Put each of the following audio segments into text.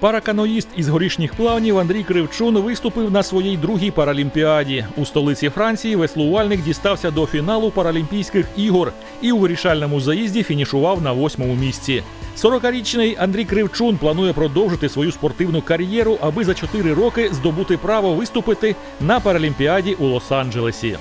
Параканоїст із горішніх плавнів Андрій Кривчун виступив на своїй другій паралімпіаді. У столиці Франції веслувальник дістався до фіналу Паралімпійських ігор і у вирішальному заїзді фінішував на восьмому місці. 40-річний Андрій Кривчун планує продовжити свою спортивну кар'єру, аби за 4 роки здобути право виступити на Паралімпіаді у Лос-Анджелесі.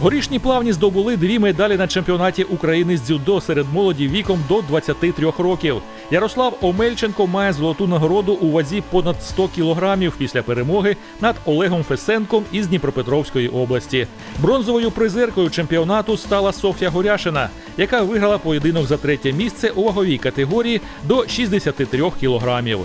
Горішні плавні здобули дві медалі на чемпіонаті України з дзюдо серед молоді віком до 23 років. Ярослав Омельченко має золоту нагороду у вазі понад 100 кілограмів після перемоги над Олегом Фесенком із Дніпропетровської області. Бронзовою призеркою чемпіонату стала Софія Горяшина, яка виграла поєдинок за третє місце у ваговій категорії до 63 кілограмів.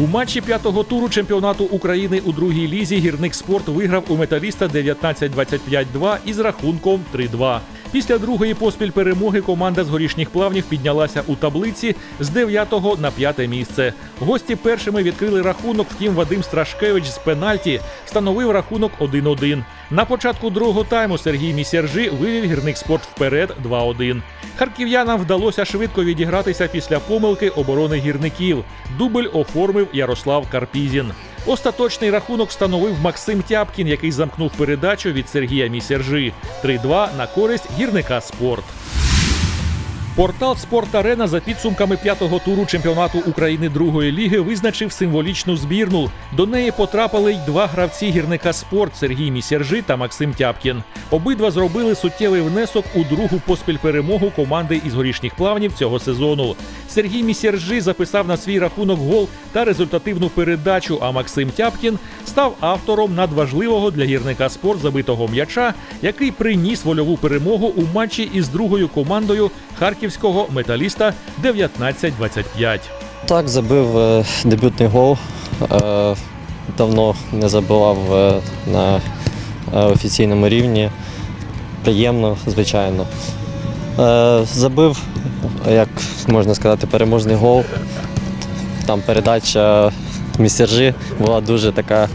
У матчі п'ятого туру чемпіонату України у другій лізі гірник спорт виграв у металіста 19-25-2 із рахунком 3-2. Після другої поспіль перемоги команда з горішніх плавнів піднялася у таблиці з 9 на 5 місце. Гості першими відкрили рахунок, втім Вадим Страшкевич з пенальті встановив рахунок 1-1. На початку другого тайму Сергій Місержи вивів гірник спорт вперед 2-1. Харків'янам вдалося швидко відігратися після помилки оборони гірників. Дубль оформив Ярослав Карпізін. Остаточний рахунок встановив Максим Тяпкін, який замкнув передачу від Сергія Місержи. 3-2 на користь гірника спорт. Портал Спорт Арена за підсумками п'ятого туру чемпіонату України другої ліги визначив символічну збірну. До неї потрапили й два гравці гірника спорт Сергій Місержи та Максим Тяпкін. Обидва зробили суттєвий внесок у другу поспіль перемогу команди із горішніх плавнів цього сезону. Сергій Місержи записав на свій рахунок гол та результативну передачу. А Максим Тяпкін став автором надважливого для гірника спорт забитого м'яча, який приніс вольову перемогу у матчі із другою командою харківського металіста 19-25. Так, забив е, дебютний гол. Е, давно не забивав е, на офіційному рівні. Приємно, звичайно. Забив, як можна сказати, переможний гол. Там передача містержі була дуже така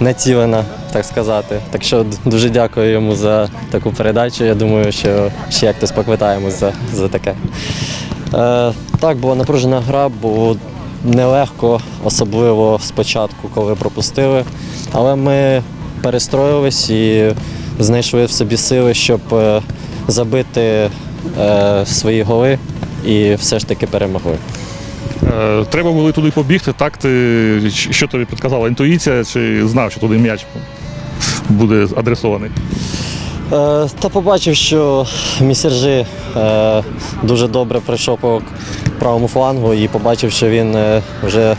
націлена, так сказати. Так що дуже дякую йому за таку передачу. Я думаю, що ще як-то поквитаємось за, за таке. Е, так, була напружена гра, було нелегко, особливо спочатку, коли пропустили. Але ми перестроїлись і знайшли в собі сили, щоб е, забити е, свої голи і все ж таки перемогли. Е, Треба було туди побігти, так ти що тобі підказала інтуїція, чи знав, що туди м'яч буде адресований? Е, Та побачив, що місержи е, дуже добре пройшов по правому флангу і побачив, що він е, вже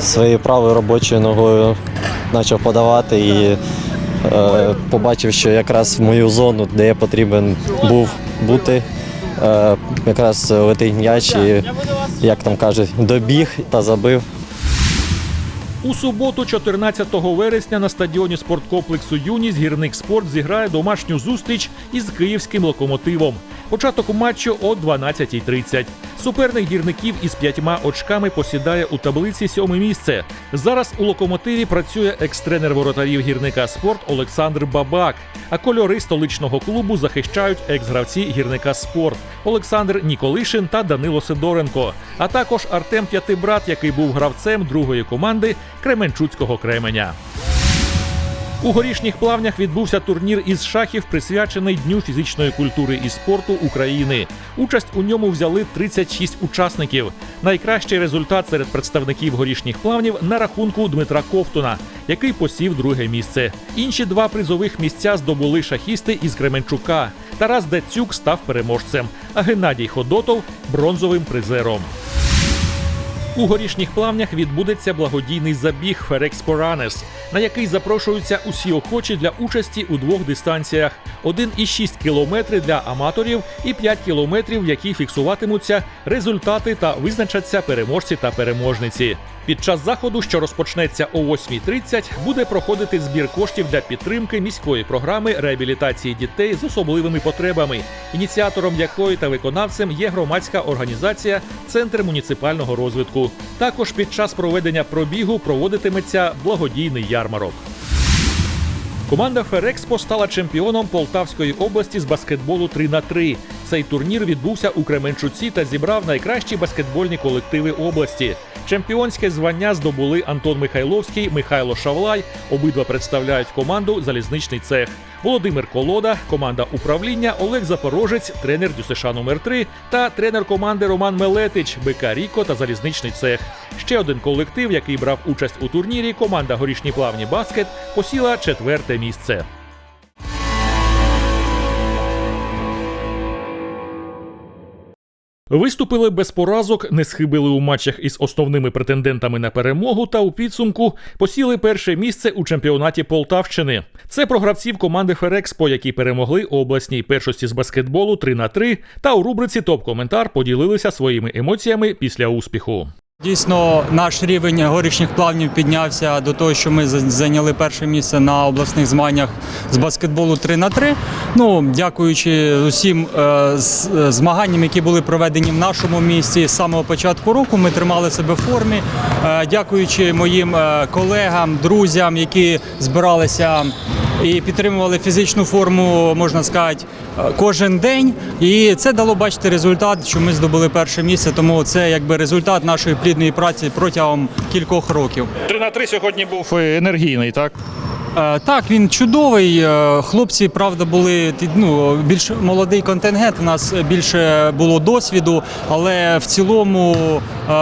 своєю правою робочою ногою почав подавати і побачив, що якраз в мою зону, де я потрібен був бути, якраз летить м'яч і, як там кажуть, добіг та забив. У суботу, 14 вересня, на стадіоні спорткомплексу Юніс гірник спорт зіграє домашню зустріч із київським локомотивом. Початок матчу о 12.30. Суперник гірників із п'ятьма очками посідає у таблиці сьоме місце. Зараз у локомотиві працює екс-тренер воротарів гірника спорт Олександр Бабак. А кольори столичного клубу захищають екс-гравці гірника спорт Олександр Ніколишин та Данило Сидоренко, а також Артем П'ятибрат, який був гравцем другої команди Кременчуцького Кременя. У горішніх плавнях відбувся турнір із шахів, присвячений Дню фізичної культури і спорту України. Участь у ньому взяли 36 учасників. Найкращий результат серед представників горішніх плавнів на рахунку Дмитра Ковтуна, який посів друге місце. Інші два призових місця здобули шахісти із Кременчука. Тарас Дацюк став переможцем, а Геннадій Ходотов бронзовим призером. У горішніх плавнях відбудеться благодійний забіг Ферекспоранес, на який запрошуються усі охочі для участі у двох дистанціях: 1,6 кілометри для аматорів і 5 кілометрів, в які фіксуватимуться результати та визначаться переможці та переможниці. Під час заходу, що розпочнеться о 8.30, буде проходити збір коштів для підтримки міської програми реабілітації дітей з особливими потребами, ініціатором якої та виконавцем є громадська організація Центр муніципального розвитку. Також під час проведення пробігу проводитиметься благодійний ярмарок. Команда Ферекспо стала чемпіоном Полтавської області з баскетболу 3 на 3 Цей турнір відбувся у Кременчуці та зібрав найкращі баскетбольні колективи області. Чемпіонське звання здобули Антон Михайловський, Михайло Шавлай. Обидва представляють команду Залізничний цех. Володимир Колода, команда управління, Олег Запорожець, тренер ДЮСШ номер 3 та тренер команди Роман Мелетич, БК Ріко та Залізничний цех. Ще один колектив, який брав участь у турнірі, команда Горішні плавні баскет, посіла четверте місце. Виступили без поразок, не схибили у матчах із основними претендентами на перемогу та у підсумку посіли перше місце у чемпіонаті Полтавщини. Це про гравців команди Ферекспо, які перемогли у обласній першості з баскетболу 3 на 3 та у рубриці Топ-коментар поділилися своїми емоціями після успіху. Дійсно, наш рівень горішніх плавнів піднявся до того, що ми зайняли перше місце на обласних змаганнях з баскетболу 3 на 3 Ну, дякуючи усім е, змаганням, які були проведені в нашому місті з самого початку року, ми тримали себе в формі. Е, дякуючи моїм е, колегам, друзям, які збиралися і підтримували фізичну форму, можна сказати, кожен день. І це дало бачити результат, що ми здобули перше місце. Тому це якби результат нашої плідної праці протягом кількох років. 3 на 3 сьогодні був е, енергійний, так? Е, Так, він чудовий. Е, Хлопці, правда, були ну, більш молодий контингент. У нас більше було досвіду, але в цілому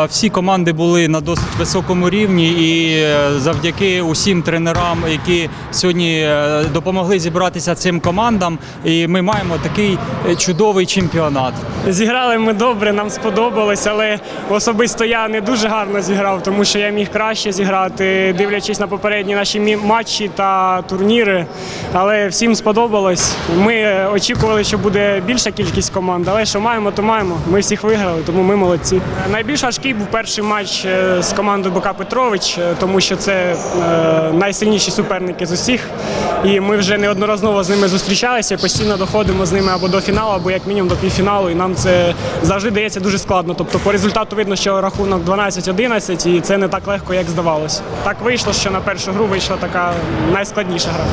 всі команди були на досить високому рівні. І е, завдяки усім тренерам, які сьогодні е, допомогли зібратися цим командам, і ми маємо такий е, чудовий чемпіонат. Зіграли ми добре, нам сподобалось, але особисто я не дуже гарно зіграв, тому що я міг краще зіграти, дивлячись на попередні наші матчі та турніри. Але всім сподобалось. Ми очікували, що буде більша кількість команд, але що маємо, то маємо. Ми всіх виграли, тому ми молодці. Найбільш важкий був перший матч е, з командою БК Петрович, е, тому що це е, найсильніші суперники з усіх. І ми вже неодноразово з ними зустрічалися, постійно доходимо з ними або до фіналу, або як мінімум до півфіналу. І нам це завжди дається дуже складно. Тобто по результату видно, що рахунок 12-11, і це не так легко, як здавалось. Так вийшло, що на першу гру вийшла така найскладніша гра.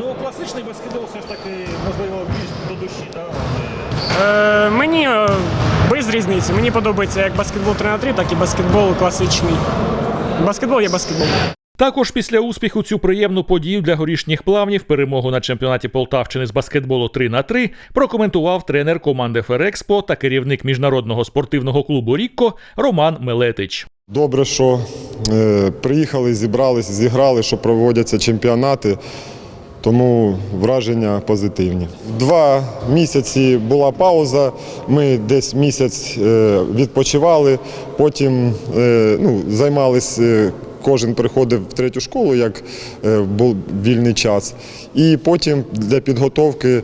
Ну, класичний баскетбол все ж таки, можливо, більш до душі, так? Мені без різниці. Мені подобається як баскетбол 3 на 3, так і баскетбол класичний. Баскетбол є баскетбол. Також після успіху цю приємну подію для горішніх плавнів, перемогу на чемпіонаті Полтавщини з баскетболу 3 на 3 прокоментував тренер команди Ферекспо та керівник міжнародного спортивного клубу Рікко Роман Мелетич. Добре, що е, приїхали, зібрались, зіграли, що проводяться чемпіонати, тому враження позитивні. Два місяці була пауза, ми десь місяць е, відпочивали, потім е, ну, займалися. Кожен приходив в третю школу, як е, був вільний час. І потім для підготовки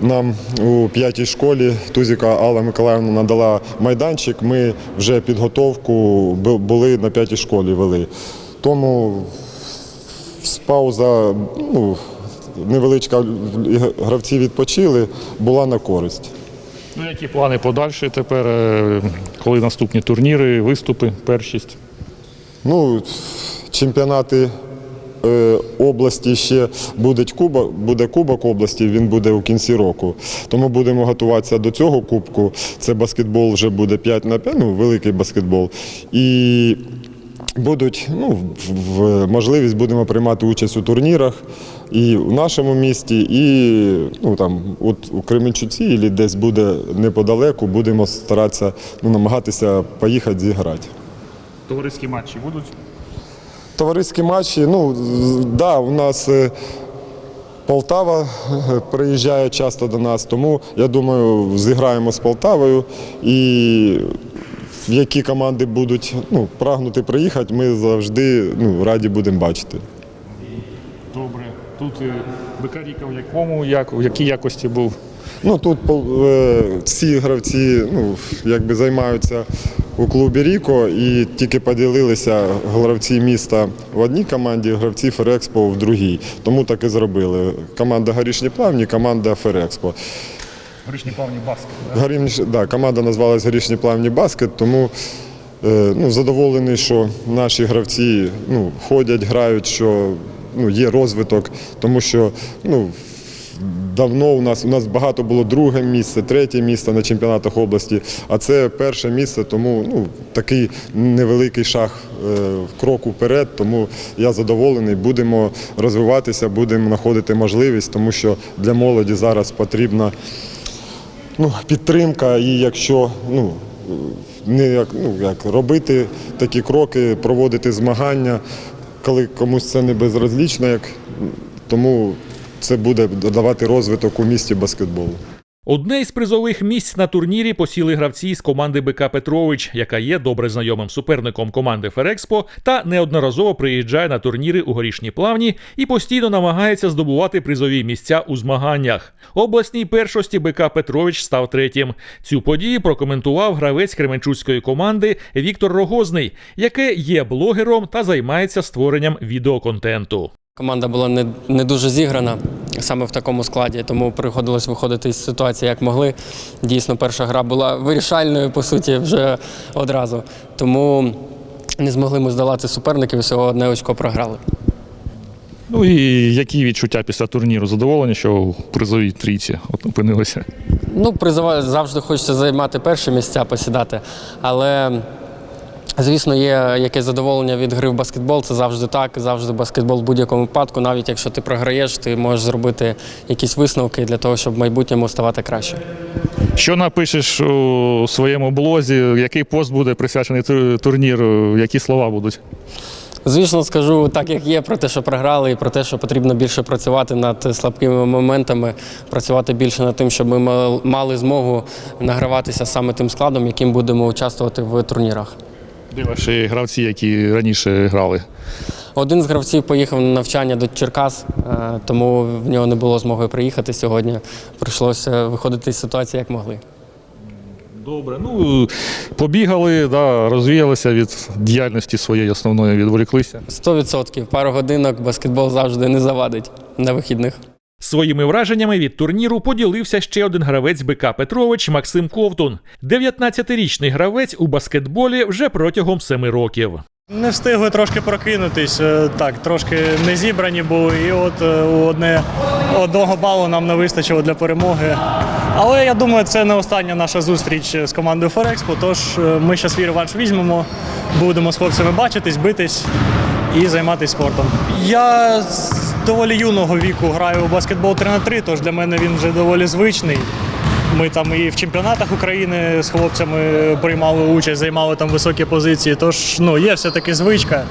нам у п'ятій школі Тузіка Алла Миколаївна надала майданчик. Ми вже підготовку були на п'ятій школі вели. Тому пауза ну, невеличка, гравці відпочили, була на користь. Ну, які плани подальші тепер, е, коли наступні турніри, виступи, першість? Ну, чемпіонати е, області ще буде кубок, буде кубок області, він буде у кінці року. Тому будемо готуватися до цього кубку. Це баскетбол вже буде 5 на 5, ну, великий баскетбол. І будуть ну, в- в можливість будемо приймати участь у турнірах і в нашому місті, і ну, там, от у Кременчуці, і десь буде неподалеку, будемо старатися ну, намагатися поїхати зіграти. Товариські матчі будуть? Товариські матчі, ну да, у нас е, Полтава е, приїжджає часто до нас, тому я думаю, зіграємо з Полтавою і в які команди будуть ну, прагнути приїхати, ми завжди ну, раді будемо бачити. Тут е, Бекаріка в якому, як, в якій якості був? Ну тут е, гравці ну, якби займаються у клубі Ріко і тільки поділилися гравці міста в одній команді, гравці Ферекспо в другій. Тому так і зробили. Команда Горішні плавні, команда Ферекспо. Горішні плавні баскет. Горішні, да, команда називалась Горішні плавні баскет, тому е, ну, задоволений, що наші гравці ну, ходять, грають, що ну, є розвиток, тому що ну, давно у нас у нас багато було друге місце, третє місце на чемпіонатах області, а це перше місце, тому ну, такий невеликий шаг е, крок уперед. Тому я задоволений. Будемо розвиватися, будемо знаходити можливість, тому що для молоді зараз потрібна ну, підтримка, і якщо ну, не як, ну, як робити такі кроки, проводити змагання, коли комусь це не безразлічно, як, тому це буде додавати розвиток у місті баскетболу. Одне із призових місць на турнірі посіли гравці з команди БК Петрович, яка є добре знайомим суперником команди Ферекспо та неодноразово приїжджає на турніри у горішній плавні і постійно намагається здобувати призові місця у змаганнях. Обласній першості БК Петрович став третім. Цю подію прокоментував гравець кременчуцької команди Віктор Рогозний, яке є блогером та займається створенням відеоконтенту. Команда була не, не дуже зіграна саме в такому складі, тому приходилось виходити із ситуації як могли. Дійсно, перша гра була вирішальною, по суті, вже одразу. Тому не змогли ми здолати суперників, всього одне очко програли. Ну і які відчуття після турніру? Задоволені, що у призовій трійці опинилися? Ну, призова завжди хочеться займати перші місця, посідати, але. Звісно, є якесь задоволення від гри в баскетбол. Це завжди так. Завжди баскетбол в будь-якому випадку. Навіть якщо ти програєш, ти можеш зробити якісь висновки для того, щоб в майбутньому ставати краще. Що напишеш у своєму блозі? Який пост буде присвячений турніру? Які слова будуть? Звісно, скажу так, як є, про те, що програли, і про те, що потрібно більше працювати над слабкими моментами, працювати більше над тим, щоб ми мал- мали змогу награватися саме тим складом, яким будемо участвувати в турнірах. Де ваші гравці, які раніше грали? Один з гравців поїхав на навчання до Черкас, е, тому в нього не було змоги приїхати сьогодні. Прийшлося виходити з ситуації, як могли. Добре, ну побігали, да, розвіялися від діяльності своєї основної, відволіклися. 100% пару годинок баскетбол завжди не завадить на вихідних. Своїми враженнями від турніру поділився ще один гравець БК Петрович Максим Ковтун. 19-річний гравець у баскетболі вже протягом семи років. Не встигли трошки прокинутись, е, так, трошки не зібрані були, і от е, у одне, одного балу нам не вистачило для перемоги. Але я думаю, це не остання наша зустріч з командою Форекспо, тож е, ми ще свій реванш візьмемо, будемо з хлопцями бачитись, битись і займатися спортом. Я з доволі юного віку граю у баскетбол 3 на 3 тож для мене він вже доволі звичний. Ми там і в чемпіонатах України з хлопцями приймали участь, займали там високі позиції. Тож ну є все-таки звичка.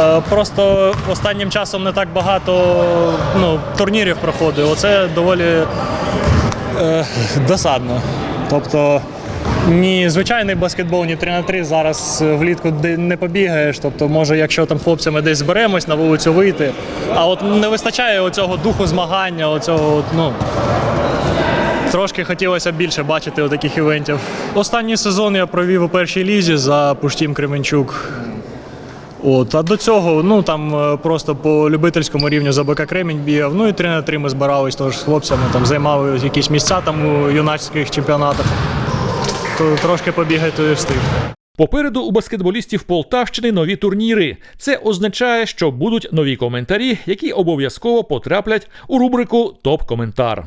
Е, Просто останнім часом не так багато ну, турнірів проходить. Оце доволі е, досадно. Тобто ні звичайний баскетбол, ні 3 на 3 зараз е, влітку не побігаєш. Тобто, може, якщо там хлопцями десь зберемось на вулицю вийти. А от не вистачає оцього духу змагання, оцього, от, ну. Трошки хотілося більше бачити таких івентів. Останній сезон я провів у першій лізі за Пуштім Кременчук. От, а до цього, ну там е, просто по любительському рівню за БК Кремінь бігав. Ну і 3 на 3 ми збирались теж з хлопцями, там займали якісь місця там у юнацьких чемпіонатах. То трошки побігати встиг. Попереду у баскетболістів Полтавщини нові турніри. Це означає, що будуть нові коментарі, які обов'язково потраплять у рубрику Топ-коментар.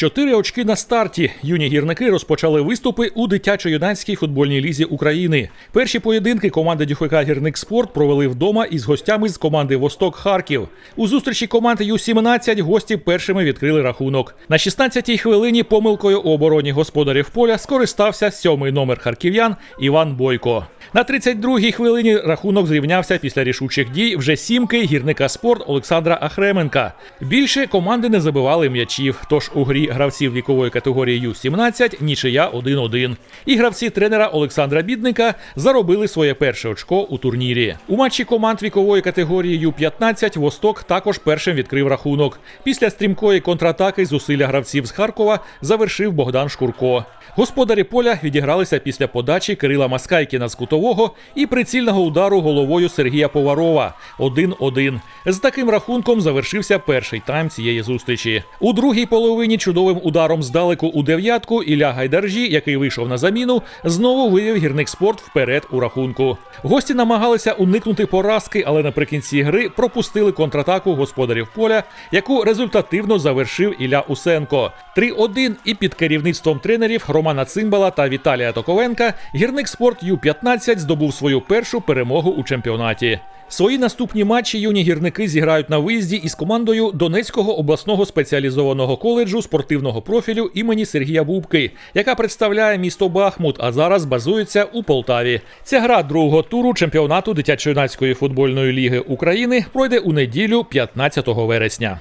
Чотири очки на старті. Юні гірники розпочали виступи у дитячо-юнацькій футбольній лізі України. Перші поєдинки команди ДЮФК Гірник Спорт провели вдома із гостями з команди Восток Харків. У зустрічі команд Ю-17 гості першими відкрили рахунок. На 16-й хвилині помилкою у обороні господарів поля скористався сьомий номер харків'ян Іван Бойко. На 32-й хвилині рахунок зрівнявся після рішучих дій вже сімки гірника спорт Олександра Ахременка. Більше команди не забивали м'ячів, тож у грі гравців вікової категорії Ю-17 нічия 1-1. І гравці тренера Олександра Бідника заробили своє перше очко у турнірі. У матчі команд вікової категорії Ю-15 Восток також першим відкрив рахунок. Після стрімкої контратаки зусилля гравців з Харкова завершив Богдан Шкурко. Господарі поля відігралися після подачі Кирила Маскайкіна з кутового і прицільного удару головою Сергія Поварова 1-1. З таким рахунком завершився перший тайм цієї зустрічі. У другій половині чудовим ударом здалеку у дев'ятку Ілля Гайдаржі, який вийшов на заміну, знову вивів гірник спорт вперед у рахунку. Гості намагалися уникнути поразки, але наприкінці гри пропустили контратаку господарів поля, яку результативно завершив Ілля Усенко. 3-1 і під керівництвом тренерів Романа Цимбала та Віталія Токовенка гірник спорт Ю-15 здобув свою першу перемогу у чемпіонаті. Свої наступні матчі юні гірники зіграють на виїзді із командою Донецького обласного спеціалізованого коледжу спортивного профілю імені Сергія Бубки, яка представляє місто Бахмут, а зараз базується у Полтаві. Ця гра другого туру чемпіонату дитячо-юнацької футбольної ліги України пройде у неділю 15 вересня.